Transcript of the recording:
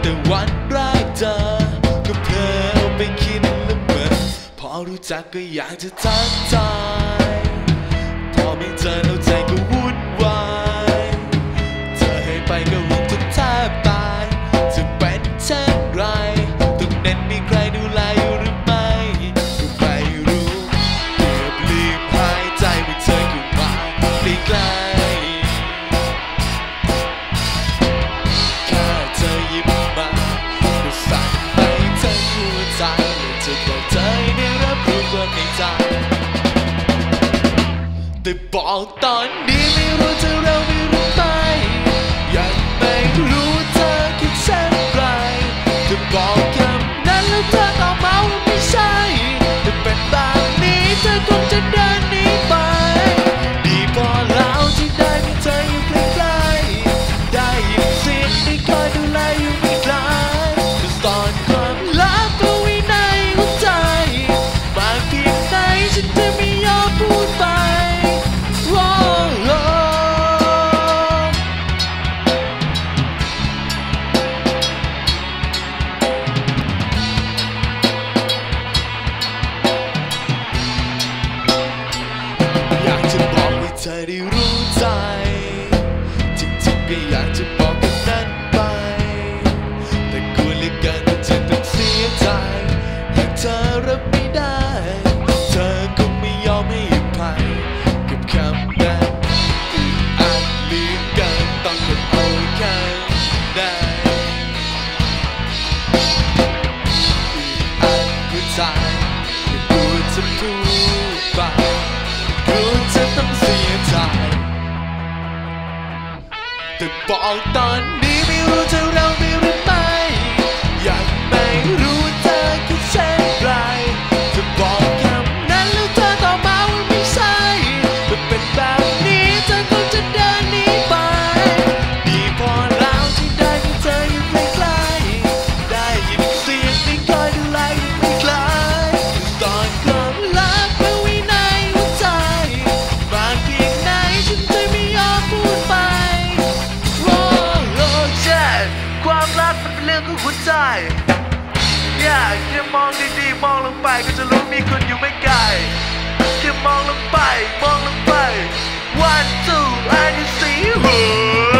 แต่วันแรกจอก็เผลอไปคิดละเมอพอรู้จักก็อยากจะทักทาย จแต่บอกตอนนี้ไม่รู้จะเริ่ม หัวใจไม่กลัจะพูดไปกลัวจะต้องเสียใจแต่บอกตอนนี้ไม่รู้จะเราไม่รู้ ยากแค่มองดีๆมองลงไปก็จะรู้มีคนอยู่ไม่ไกลแค่มองลงไป มองลงไป one two and you see her